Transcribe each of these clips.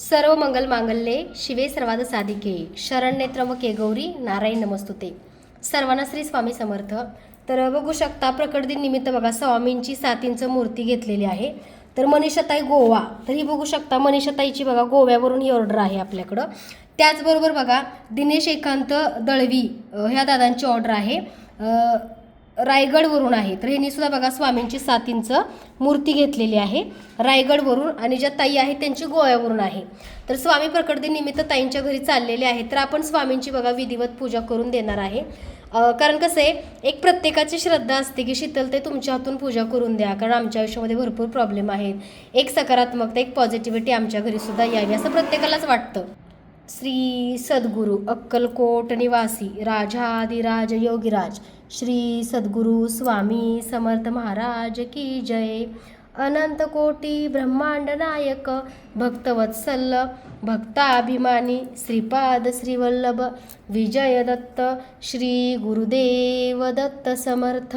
सर्व मंगल मांगल्ये शिवे सर्वाद साधिके. शरण्ये त्र्यंबके गौरी नारायण नमस्तुते. सर्वांना श्री स्वामी समर्थ. तर बघू शकता प्रकट दिन बघा स्वामींची सातींचं मूर्ती घेतलेली आहे. तर मनीषाताई गोवा तर ही बघू शकता मनीषाताईची बघा गोव्यावरून ही ऑर्डर आहे आपल्याकडं. त्याचबरोबर बघा दिनेश एकांत दळवी ह्या दादांची ऑर्डर आहे. रायगडवरून आहे. तर ह्यांनी सुद्धा बघा स्वामींची सात इंच मूर्ती घेतलेली आहे. रायगडवरून आणि ज्या ताई आहेत त्यांची गोव्यावरून आहे. तर स्वामी प्रकटदिनिमित्त ताईंच्या घरी चाललेले आहेत. तर आपण स्वामींची बघा विधिवत पूजा करून देणार आहे. कारण कसं आहे एक प्रत्येकाची श्रद्धा असते की शीतल ते तुमच्या हातून पूजा करून द्या. कारण आमच्या आयुष्यामध्ये भरपूर प्रॉब्लेम आहेत. एक सकारात्मकता एक पॉझिटिव्हिटी आमच्या घरी सुद्धा यावी असं प्रत्येकालाच वाटतं. श्री सद्गुरू अक्कलकोट निवासी राजाधिराज योगीराज. श्री सद्गुरू स्वामी समर्थ महाराज की जय। अनंत कोटी ब्रह्मांड नायक भक्तवत्सल भक्ताभिमानी श्रीपाद श्रीवल्लभ विजय दत्त श्री गुरुदेव दत्त समर्थ।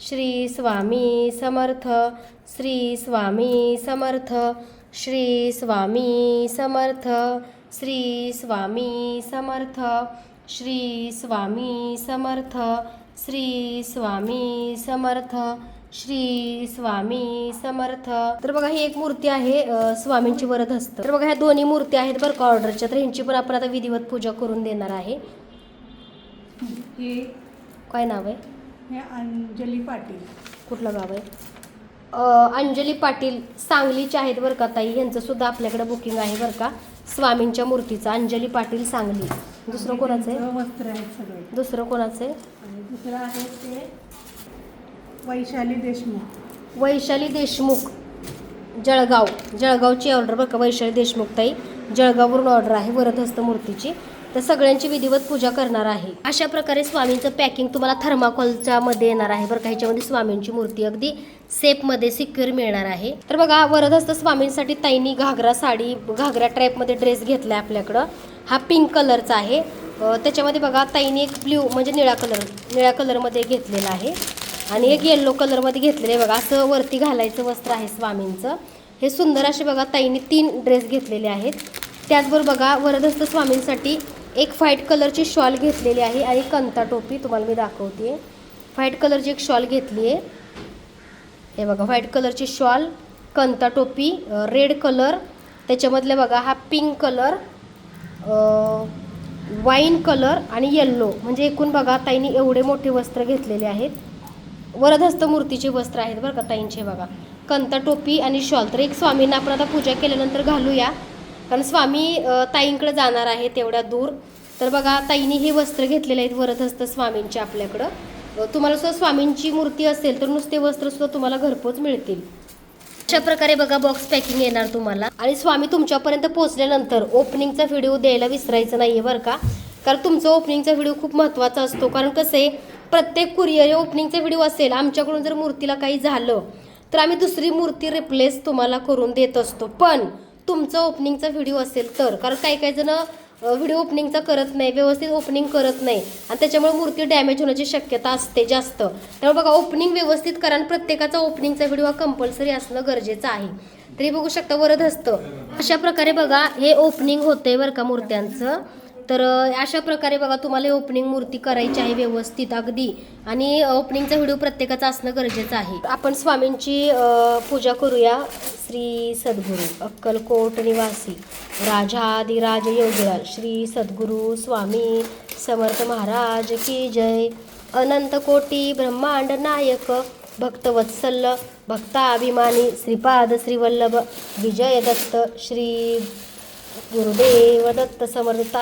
श्री स्वामी समर्थ श्री स्वामी समर्थ श्री स्वामी समर्थ श्री स्वामी समर्थ श्री स्वामी समर्थ श्री स्वामी समर्थ श्री स्वामी समर्थ. तर बघा ही एक मूर्ती आहे स्वामींची वरद हस्त. तर बघा ह्या दोन्ही मूर्ती आहेत बरं का ऑर्डरच्या. तर ह्यांची पण आपण आता विधिवत पूजा करून देणार आहे. काय नाव आहे? हे अंजली पाटील. कुठलं गाव आहे? अंजली पाटील सांगलीचे आहेत बरं का ताई. यांचं सुद्धा आपल्याकडे बुकिंग आहे बरं का. स्वामींच्या मूर्तीचं अंजली पाटील सांगली. दुसरं कोणाचं आहे? वस्त्र आहेत सगळे. दुसरं कोणाचं आहे? आणि दुसरं आहे ते वैशाली देशमुख. वैशाली देशमुख. जळगाव. जळगावची ऑर्डर बरं का वैशाली देशमुख ताई. जळगाववरून ऑर्डर आहे वरदहस्त मूर्तीची. तर सगळ्यांची विधिवत पूजा करणार आहे. अशा प्रकारे स्वामींचं पॅकिंग तुम्हाला थर्माकोलच्या मध्ये येणार आहे. बरं का ह्याच्यामध्ये स्वामींची मूर्ती अगदी सेफमध्ये सिक्युअर मिळणार आहे. तर बघा वरदहस्त स्वामींसाठी ताईंनी घागरा साडी घागरा ट्रॅपमध्ये ड्रेस घेतला आहे आपल्याकडं. हा पिंक कलरचा आहे. त्याच्यामध्ये बघा ताईनी एक ब्ल्यू म्हणजे निळा कलर निळ्या कलरमध्ये घेतलेला आहे. आणि एक येल्लो कलरमध्ये घेतलेलं आहे. बघा असं वरती घालायचं वस्त्र आहे स्वामींचं. हे सुंदर असे बघा ताईने तीन ड्रेस घेतलेले आहेत. त्याचबरोबर बघा वरदहस्त स्वामींसाठी एक व्हाईट कलरची शॉल घेतलेली आहे आणि कंता टोपी तुम्हाला मी दाखवते. व्हाईट कलरची एक शॉल घेतली आहे. हे बघा व्हाईट कलरची शॉल कंता टोपी रेड कलर त्याच्यामधले बघा हा पिंक कलर वाईन कलर आणि येल्लो. म्हणजे एकूण बघा ताईंनी एवढे मोठे वस्त्र घेतलेले आहेत. वरदहस्त मूर्तीचे वस्त्र आहेत बरं का ताईंचे बघा. कंता टोपी आणि शॉल. तर एक स्वामींना आपण आता पूजा केल्यानंतर घालूया. कारण स्वामी ताईंकडे जाणार आहे तेवढ्या दूर. तर बघा ताईंनी हे वस्त्र घेतलेले आहेत वरदहस्त स्वामींचे आपल्याकडं. तुम्हाला सुद्धा स्वामींची मूर्ती असेल तर नुसते वस्त्र सुद्धा तुम्हाला घरपोच मिळतील. अशा प्रकारे बघा बॉक्स पॅकिंग येणार तुम्हाला. आणि स्वामी तुमच्यापर्यंत पोहोचल्यानंतर ओपनिंगचा व्हिडिओ द्यायला विसरायचं नाही आहे बरं का? कारण तुमचा ओपनिंगचा व्हिडिओ खूप महत्त्वाचा असतो. कारण कसं आहे प्रत्येक कुरिअर ओपनिंगचा व्हिडिओ असेल आमच्याकडून जर मूर्तीला काही झालं तर आम्ही दुसरी मूर्ती रिप्लेस तुम्हाला करून देत असतो. पण तुमचं ओपनिंगचा व्हिडिओ असेल तर. कारण काही काही जण व्हिडिओ ओपनिंगचा करत नाही व्यवस्थित ओपनिंग करत नाही. आणि त्याच्यामुळे मूर्ती डॅमेज होण्याची शक्यता असते जास्त. त्यामुळे बघा ओपनिंग व्यवस्थित करा आणि प्रत्येकाचा ओपनिंगचा व्हिडिओ हा कंपल्सरी असणं गरजेचं आहे. तरी बघू शकता वरद असतं अशा प्रकारे बघा हे ओपनिंग होते बरं का मूर्त्यांचं. तर अशा प्रकारे बघा तुम्हाला ओपनिंग मूर्ती करायची आहे व्यवस्थित अगदी. आणि ओपनिंगचा व्हिडिओ प्रत्येकाचा असणं गरजेचं आहे. आपण स्वामींची पूजा करूया. श्री सद्गुरू अक्कलकोट निवासी राजाधिराज योगराज श्री सद्गुरू स्वामी समर्थ महाराज की जय. अनंत कोटी ब्रह्मांड नायक भक्तवत्सल भक्ताभिमानी श्रीपाद श्रीवल्लभ विजयदत्त श्री गुरुदेव दत्त समर्थ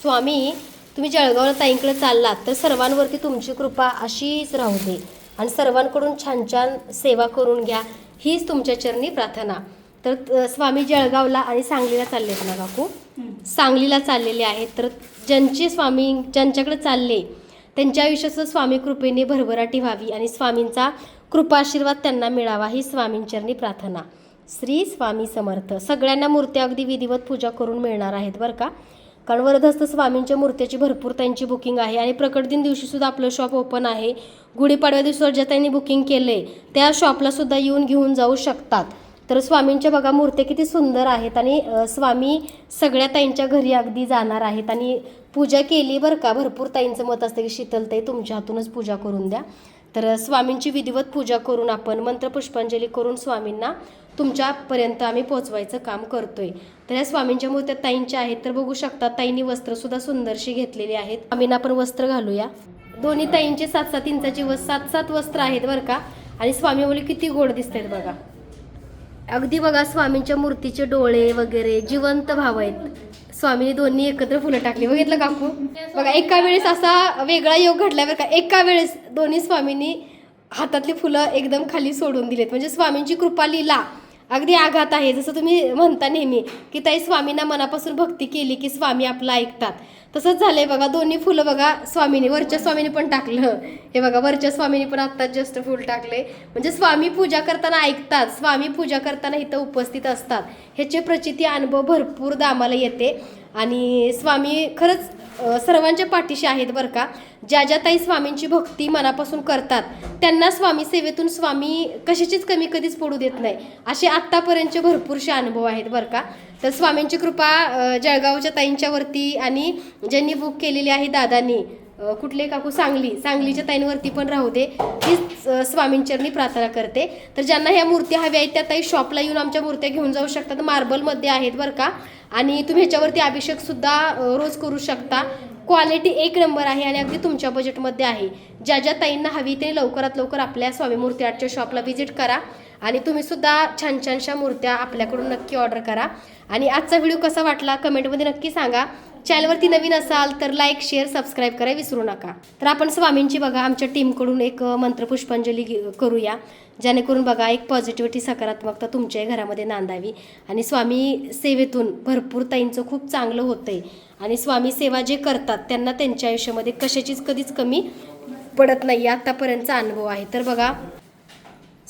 स्वामी तुम्ही जळगावला ताईंकडे चाललात तर सर्वांवरती तुमची कृपा अशीच राहू दे. आणि सर्वांकडून छान छान सेवा करून घ्या हीच तुमच्या चरणी प्रार्थना. तर स्वामी जळगावला आणि सांगलीला चाललेत ना काकू? सांगलीला चाललेले आहेत. तर ज्यांचे स्वामी ज्यांच्याकडे चालले त्यांच्या आयुष्याचं स्वामी कृपेने भरभराटी व्हावी आणि स्वामींचा कृपाशीर्वाद त्यांना मिळावा ही स्वामींचरणी प्रार्थना. श्री स्वामी समर्थ. सगळ्यांना मूर्त्या अगदी विधिवत पूजा करून मिळणार आहेत बरं का? कारण वरदहस्त स्वामींच्या मूर्त्याची भरपूर त्यांची बुकिंग आहे आणि प्रकट दिन दिवशी सुद्धा आपलं शॉप ओपन आहे. गुढीपाडव्या दिवसावर ज्या त्यांनी बुकिंग केले त्या शॉपला सुद्धा येऊन घेऊन जाऊ शकतात. तर स्वामींच्या बघा मूर्त्या किती सुंदर आहेत आणि स्वामी सगळ्या ताईंच्या घरी अगदी जाणार आहेत. आणि पूजा केली बरं का? भरपूर ताईंचं मत असतं की शीतलताई तुमच्या हातूनच पूजा करून द्या. तर स्वामींची विधिवत पूजा करून आपण मंत्रपुष्पांजली करून स्वामींना तुमच्यापर्यंत आम्ही पोचवायचं काम करतोय. तर या स्वामींच्या मूर्त्या ताईंच्या आहेत. तर बघू शकता ताईंनी वस्त्रसुद्धा सुंदरशी घेतलेली आहेत. स्वामींना आपण वस्त्र घालूया. दोन्ही ताईंचे सात सात इंचाची व सात सात वस्त्र आहेत बरं का. आणि स्वामी मुली किती गोड दिसत आहेत बघा. अगदी बघा स्वामींच्या मूर्तीचे डोळे वगैरे जिवंत भाव आहेत. स्वामीने दोन्ही एकत्र फुलं टाकली. बघितलं काकू? बघा एका वेळेस असा वेगळा योग घडला बरं का. एका वेळेस दोन्ही स्वामींनी हातातली फुलं एकदम खाली सोडून दिलेत. म्हणजे स्वामींची कृपा लीला अगदी आघात आहे. जसं तुम्ही म्हणता नेहमी की ताई स्वामींना मनापासून भक्ती केली की स्वामी आपलं ऐकतात. तसंच झालंय बघा दोन्ही फुलं बघा स्वामीने वरच्या स्वामीने पण टाकलं. हे बघा वरच्या स्वामीने पण आत्ताच जस्ट फुल टाकले. म्हणजे स्वामी पूजा करताना ऐकतात. स्वामी पूजा करताना इथं उपस्थित असतात. ह्याचे प्रचिती अनुभव भरपूर आम्हाला येते. आणि स्वामी खरंच सर्वांच्या पाठीशी आहेत बरं का. ज्या ज्या ताई स्वामींची भक्ती मनापासून करतात त्यांना स्वामी सेवेतून स्वामी कशाचीच कमी कधीच पडू देत नाही. असे आत्तापर्यंतचे भरपूरसे अनुभव आहेत बरं का. तर स्वामींची कृपा जळगावच्या ताईंच्यावरती आणि ज्यांनी बुक केलेली आहे दादांनी कुठले काकू? सांगली. सांगलीच्या ताईंवरती पण राहू दे. हीच स्वामींचरणी प्रार्थना करते. तर ज्यांना ह्या मूर्त्या हव्या आहेत त्या ताई शॉपला येऊन आमच्या मूर्त्या घेऊन जाऊ शकतात. मार्बलमध्ये आहेत बरं का. आणि तुम्ही ह्याच्यावरती अभिषेक सुद्धा रोज करू शकता. क्वालिटी एक नंबर आहे आणि अगदी तुमच्या बजेटमध्ये आहे. ज्या ज्या ताईंना हवी ते लवकरात लवकर आपल्या स्वामी मूर्ती आर्टच्या शॉपला व्हिजिट करा. आणि तुम्ही सुद्धा छान छानशा मूर्त्या आपल्याकडून नक्की ऑर्डर करा. आणि आजचा व्हिडिओ कसा वाटला कमेंटमध्ये नक्की सांगा. चॅनलवरती नवीन असाल तर लाईक शेअर सबस्क्राईब करायला विसरू नका. तर आपण स्वामींची बघा आमच्या टीमकडून एक मंत्रपुष्पांजली करूया. जेणेकरून बघा एक पॉझिटिव्हिटी सकारात्मकता तुमच्याही घरामध्ये नांदावी. आणि स्वामी सेवेतून भरपूर ताईंचं खूप चांगलं होतंय. आणि स्वामी सेवा जे करतात त्यांना त्यांच्या आयुष्यामध्ये कशाचीच कधीच कमी पडत नाही. आत्तापर्यंतचा अनुभव आहे. तर बघा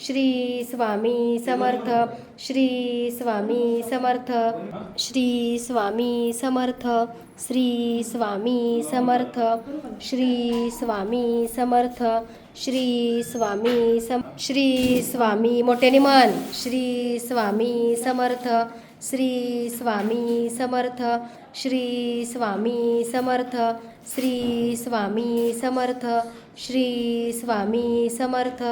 श्री स्वामी समर्थ श्री स्वामी समर्थ श्री स्वामी समर्थ श्री स्वामी समर्थ श्री स्वामी समर्थ श्री स्वामी सम श्री स्वामी मोठ्याने मन श्री स्वामी समर्थ श्री स्वामी समर्थ श्री स्वामी समर्थ श्री स्वामी समर्थ श्री स्वामी समर्थ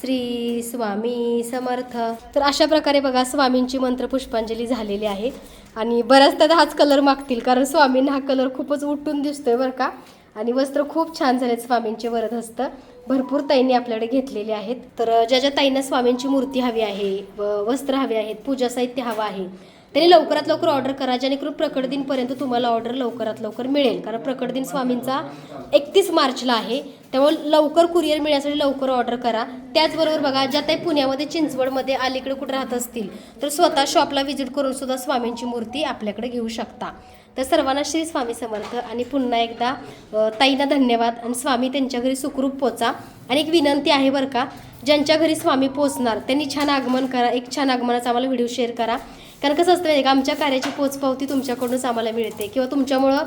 श्री स्वामी समर्थ. तर अशा प्रकारे बघा स्वामींची मंत्र पुष्पांजली झालेली आहे. आणि बऱ्याच त्यात हाच कलर मागतील कारण स्वामींना हा कलर खूपच उठून दिसतोय बरं का. आणि वस्त्र खूप छान झालेत स्वामींचे वरदहस्त. भरपूर ताईंनी आपल्याकडे घेतलेले आहेत. तर ज्या ज्या ताईंना स्वामींची मूर्ती हवी आहे व वस्त्र हवे आहेत पूजा साहित्य हवं आहे त्यांनी लवकरात लवकर ऑर्डर करा जेणेकरून प्रकट दिनपर्यंत तुम्हाला ऑर्डर लवकरात लवकर मिळेल. कारण प्रकट दिन स्वामींचा एकतीस मार्चला आहे. त्यामुळे लवकर कुरिअर मिळण्यासाठी लवकर ऑर्डर करा. त्याचबरोबर बघा ज्या ताई पुण्यामध्ये चिंचवडमध्ये अलीकडे कुठे राहत असतील तर स्वतः शॉपला व्हिजिट करून सुद्धा स्वामींची मूर्ती आपल्याकडे घेऊ शकता. तर सर्वांना श्री स्वामी समर्थ. आणि पुन्हा एकदा अ, ताईंना धन्यवाद. आणि स्वामी त्यांच्या घरी सुखरूप पोचा. आणि एक विनंती आहे बरं का ज्यांच्या घरी स्वामी पोचणार त्यांनी छान आगमन करा एक छान आगमनाचा आम्हाला व्हिडिओ शेअर करा. कारण कसं असतं माहिती आहे का आमच्या कार्याची पोचपावती तुमच्याकडूनच आम्हाला मिळते. किंवा तुमच्यामुळं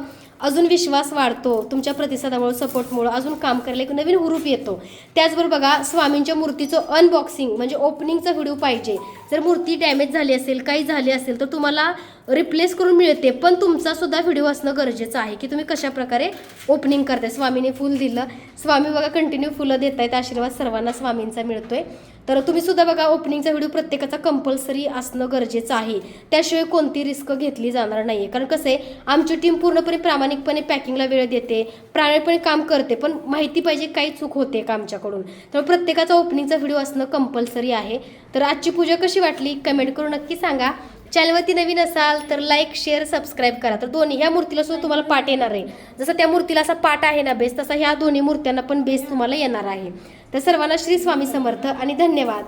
अजून विश्वास वाढतो तुमच्या प्रतिसादामुळं सपोर्टमुळं अजून काम करायला एक नवीन हुरूप येतो. त्याचबरोबर बघा स्वामींच्या मूर्तीचं अनबॉक्सिंग म्हणजे ओपनिंगचा व्हिडिओ पाहिजे. जर मूर्ती डॅमेज झाली असेल काही झाली असेल तर तुम्हाला रिप्लेस करून मिळते. पण तुमचा सुद्धा व्हिडिओ असणं गरजेचं आहे की तुम्ही कशा प्रकारे ओपनिंग करताय. स्वामीने फुल दिलं. स्वामी बघा कंटिन्यू फुलं देत आहेत आशीर्वाद सर्वांना स्वामींचा मिळतोय. तर तुम्ही सुद्धा बघा ओपनिंगचा व्हिडिओ प्रत्येकाचा कंपल्सरी असणं गरजेचं आहे. त्याशिवाय कोणती रिस्क घेतली जाणार नाही कारण कसं आहे आमची टीम पूर्णपणे प्रामाणिकपणे पॅकिंगला वेळ देते. प्रामाणिकपणे काम करते पण माहिती पाहिजे काही चूक होते का आमच्याकडून? तर प्रत्येकाचा ओपनिंगचा व्हिडिओ असणं कंपल्सरी आहे. तर आजची पूजा कशी कशी वाटली कमेंट करून नक्की सांगा. चॅनलवरती नवीन असाल तर लाईक शेअर सबस्क्राईब करा. तर दोन्ही ह्या मूर्तीला सुद्धा तुम्हाला पाठ येणार आहे. जसं त्या मूर्तीला असा पाठ आहे ना बेस तसा ह्या दोन्ही मूर्त्यांना पण बेस तुम्हाला येणार आहे. तर सर्वांना श्री स्वामी समर्थ आणि धन्यवाद.